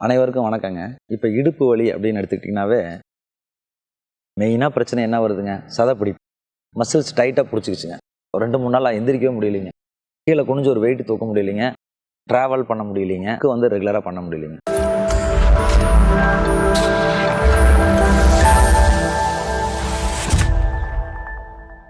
அனைவருக்கும் வணக்கங்க. இப்போ இடுப்பு வலி அப்படின்னு எடுத்துக்கிட்டிங்கனாவே மெயினாக பிரச்சனை என்ன வருதுங்க? சதை பிடிப்பு. மசில்ஸ் டைட்டாக பிடிச்சிக்கிச்சுங்க. ஒரு ரெண்டு மூணு நாளாக எந்திரிக்கவே முடியலைங்க. கீழே குனிஞ்சு ஒரு வெயிட் தூக்க முடியலைங்க. ட்ராவல் பண்ண முடியலைங்க. வந்து ரெகுலராக பண்ண முடியலைங்க.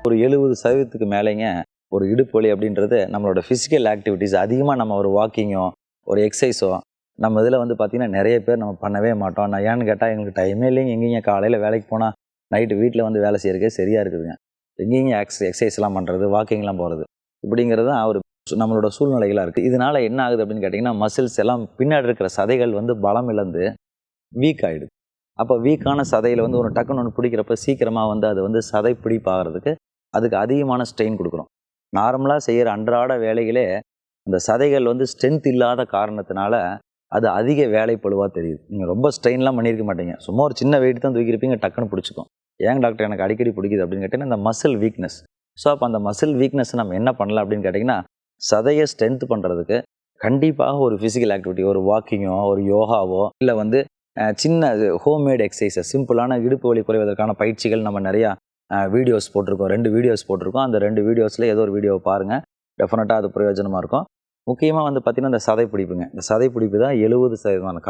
ஒரு எழுபது சதவீதத்துக்கு மேலேங்க ஒரு இடுப்பு வலி அப்படின்றது நம்மளோட ஃபிசிக்கல் ஆக்டிவிட்டீஸ் அதிகமாக நம்ம ஒரு வாக்கிங்கோ ஒரு எக்ஸசைஸோ நம்ம இதில் வந்து பார்த்திங்கன்னா நிறைய பேர் நம்ம பண்ணவே மாட்டோம். நான் ஏன்னு கேட்டால் எங்களுக்கு டைமே இல்லைங்க. எங்கேயும் காலையில் வேலைக்கு போனால் நைட்டு வீட்டில் வந்து வேலை செய்கிறக்கே சரியாக இருக்குதுங்க. எங்கேயும் எக்ஸ் எக்ஸசைஸ்லாம் பண்ணுறது வாக்கிங்லாம் போகிறது இப்படிங்கிறது தான் ஒரு சு- நம்மளோட சூழ்நிலைகளாக இருக்குது இதனால் என்ன ஆகுது அப்படின்னு கேட்டிங்கன்னா மசில்ஸ் எல்லாம் பின்னாடி இருக்கிற சதைகள் வந்து பலம் இழந்து வீக் ஆகிடுது அப்போ வீக்கான சதையில் வந்து ஒரு டக்குன்னு ஒன்று பிடிக்கிறப்ப சீக்கிரமாக வந்து அது வந்து சதை பிடிப்பாகிறதுக்கு அதுக்கு அதிகமான ஸ்ட்ரெயின் கொடுக்குறோம். நார்மலாக செய்கிற அன்றாட வேலைகளே அந்த சதைகள் வந்து ஸ்ட்ரென்த் இல்லாத காரணத்தினால அது அதிக வேலைப்பளுவாக தெரியுது. நீங்கள் ரொம்ப ஸ்ட்ரெயின்லாம் பண்ணியிருக்க மாட்டீங்க. சும்மா ஒரு சின்ன வெயிட் தான் தூக்கியிருப்பீங்க டக்குன்னு பிடிச்சிக்கும். ஏங்க டாக்டர் எனக்கு அடிக்கடி பிடிக்குது அப்படின்னு கேட்டிங்கன்னா இந்த மசில் வீக்னஸ் ஸோ அப்போ அந்த மசில் வீக்னஸ் நம்ம என்ன பண்ணலாம் அப்படின்னு கேட்டிங்கன்னா சதையை ஸ்ட்ரென்த் பண்ணுறதுக்கு கண்டிப்பாக ஒரு ஃபிசிக்கல் ஆக்டிவிட்டி ஒரு வாக்கிங்கோ ஒரு யோகாவோ இல்லை வந்து சின்ன ஹோம்மேட் எக்ஸசைஸஸ் சிம்பிளான இடுப்பு வலி குறைவதற்கான பயிற்சிகள் நம்ம நிறையா வீடியோஸ் போட்டிருக்கோம். ரெண்டு வீடியோஸ் போட்டிருக்கோம். அந்த ரெண்டு வீடியோஸில் ஏதோ ஒரு வீடியோவை பாருங்கள் டெஃபினட்டாக அது பிரயோஜனமாக இருக்கும். முக்கியமாக வந்து பார்த்திங்கன்னா இந்த சதை பிடிப்புங்க. இந்த சதை பிடிப்பு தான் எழுபது சதவீதமான